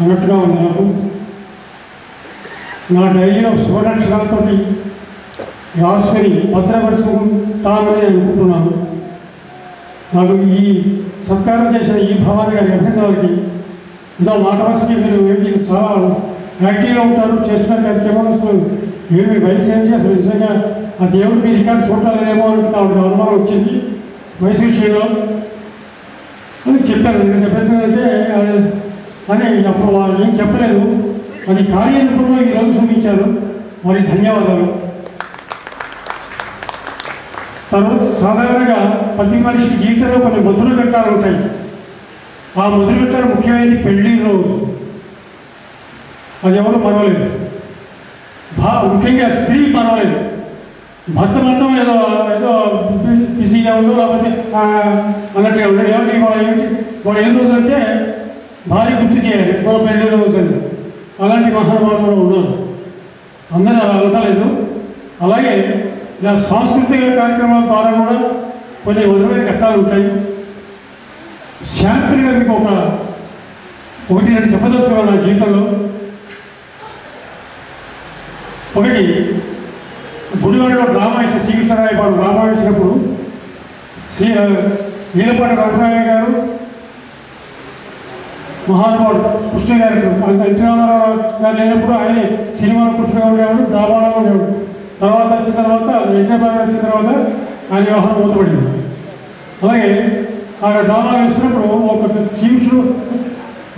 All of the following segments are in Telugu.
అన్నట్టుగా ఉంది నాకు. నా డైరీలో సువర్ణక్షరాలతో రాసుకొని భద్రపరుచుకుంటానని అనుకుంటున్నాను. నాకు ఈ సత్కారం చేసిన ఈ భావాన్ని గారి అభినందనలకి ఇదో మాట వరుసకి మీరు ఏంటి చాలా యాక్టివ్గా ఉంటారు చేస్తున్న కార్యక్రమాలు ఏమి వయసు ఏంటి అసలు నిజంగా ఆ దేవుడు మీ రికార్డు చూడలేమో అని నాకు అనుమానం వచ్చింది. వయసు విషయంలో. అని చెప్పారు. నేను చెప్పేందుకంటే అని అప్పుడు వాళ్ళు ఏం చెప్పలేదు. అది కార్యరూపంలో ఈరోజు చూపించారు. మరి ధన్యవాదాలు. తర్వాత సాధారణంగా ప్రతి మనిషి జీవితంలో కొన్ని మొదలు పెట్టాలు ఉంటాయి. ఆ మొదలు పెట్టాలు ముఖ్యమైనది పెళ్ళి రోజు. అది ఎవరు పర్వాలేదు భా ముఖ్యంగా స్త్రీ పర్వాలేదు భర్త మాత్రం ఏదో ఏదో బిజీగా ఉందో లేకపోతే అన్నట్టుగా ఉండదు ఏమిటి వాడు ఏమిటి వాడు ఏం రోజు అంటే భార్య గుర్తు చేయాలి వాళ్ళ పెళ్ళి రోజు అలాంటి మహానుభావులు కూడా ఉన్నారు. అందరూ అలా అనలేదు అలాగే ఇలా సాంస్కృతిక కార్యక్రమాల ద్వారా కూడా కొన్ని వదిలే ఘట్టాలు ఉంటాయి. శాంతిగా మీకు ఒక ఒకటి నేను చెప్పదలుచుకున్నాను నా జీవితంలో. ఒకటి గుడివాడలో డ్రామా వేసిన శ్రీకృష్ణరాయ వారు డ్రామా వేసినప్పుడు శ్రీ నీలపాటి రఘురాయ గారు మహానుభావుడు కృష్ణ గారు అంత ఎన్టీ గారు లేనప్పుడు ఆయనే సినిమాలో కృష్ణగా ఉండేవాడు డ్రామాలో ఉండేవాడు. తర్వాత వచ్చిన తర్వాత ఎన్టీఆర్ వచ్చిన తర్వాత ఆయన వ్యవహారం మూతపడింది. అలాగే ఆ డాబా వేసినప్పుడు ఒక థీమ్స్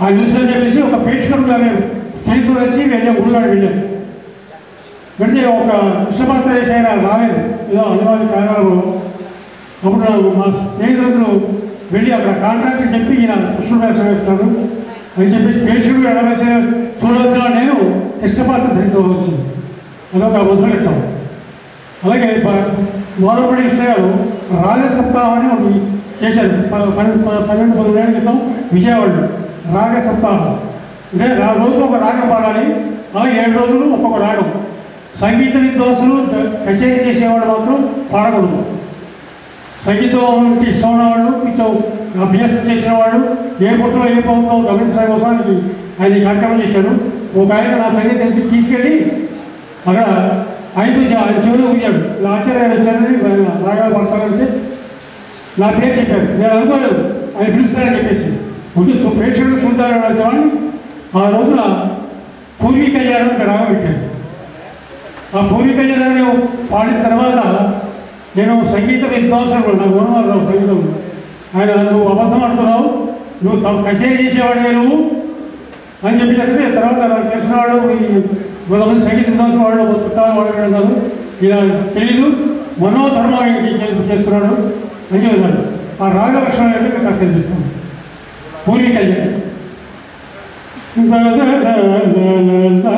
ఆయన చూసిన చెప్పేసి ఒక ప్రేక్షకుడుగా నేను స్త్రీతో వచ్చి వెళ్ళాం గుడిగాడు వెళ్ళాం వెళ్తే ఒక కృష్ణపాత్ర వేసి ఆయన రాలేదు. ఏదో అనివార్య కారణాలు. అప్పుడు మా స్నేహితులు వెళ్ళి అక్కడ కాంట్రాక్టర్ చెప్పి ఈయన కృష్ణుడు వేషం వేస్తాడు అని చెప్పేసి ప్రేక్షకుడు చూడవలసిన నేను ఇష్టపాత్ర ధరించవచ్చు అదొక మొదలెట్టాం అలాగే మోరపడి విషయాలు గారు రాగసప్తాహం అని ఒకటి చేశారు. ప- పన్నెండు ప- పన్నెండు పదిహేను క్రితం విజయవాడలో రాగ సప్తాహం అంటే రోజు ఒక రాగం పాడాలి అలాగే ఏడు రోజులు ఒక్కొక్క రాగం. సంగీత విద్వాంసులు కచేరీ చేసేవాడు మాత్రం పాడకూడదు. సంగీతం ఇష్టం ఉన్నవాళ్ళు వాళ్ళు కొంచెం చేసిన వాళ్ళు ఏ పుట్టలో ఏ పౌరులో గమనించడం కోసానికి ఆయన ఈ కార్యక్రమం చేశాడు. ఒక ఆయన నా సంగీతం తెలిసి తీసుకెళ్ళి అక్కడ ఆయన చూసి ఆయన చెవులు ఊగాడు. ఇలా ఆచార్యాలు వచ్చారని రాగా పడతానంటే నా పేరు చెప్పారు. నేను అనుకోలేదు. ఆయన పిలుస్తారని చెప్పేసి. ముందు చూ- ప్రేక్షకులు చూద్దారని రాసేవాడిని ఆ రోజున పూర్వీ కళ్యాణం ఇక్కడ రాగం పెట్టారు ఆ పూర్వీ కళ్యాణాన్ని పాడిన తర్వాత నేను సంగీత విద్వాంసుడు నాకు గౌరవాలు సంగీతం. ఆయన నువ్వు అబద్ధం అంటున్నావు నువ్వు త- కచేరీ చేసేవాడే నువ్వు అని చెప్పి చెప్పినట్టు తర్వాత నాకు తెలిసిన వాళ్ళు కొంతమంది సంగీత విద్వాంసం వాళ్ళు చుట్టాలు వాళ్ళు ఉన్నారు ఇలా తెలీదు మనోధర్మం చేస్తున్నాడు అని చెప్పారు. ఆ రాగ అంటే మీకు కాస్త అనిపిస్తాను పూరి కళ్యాణ్. తర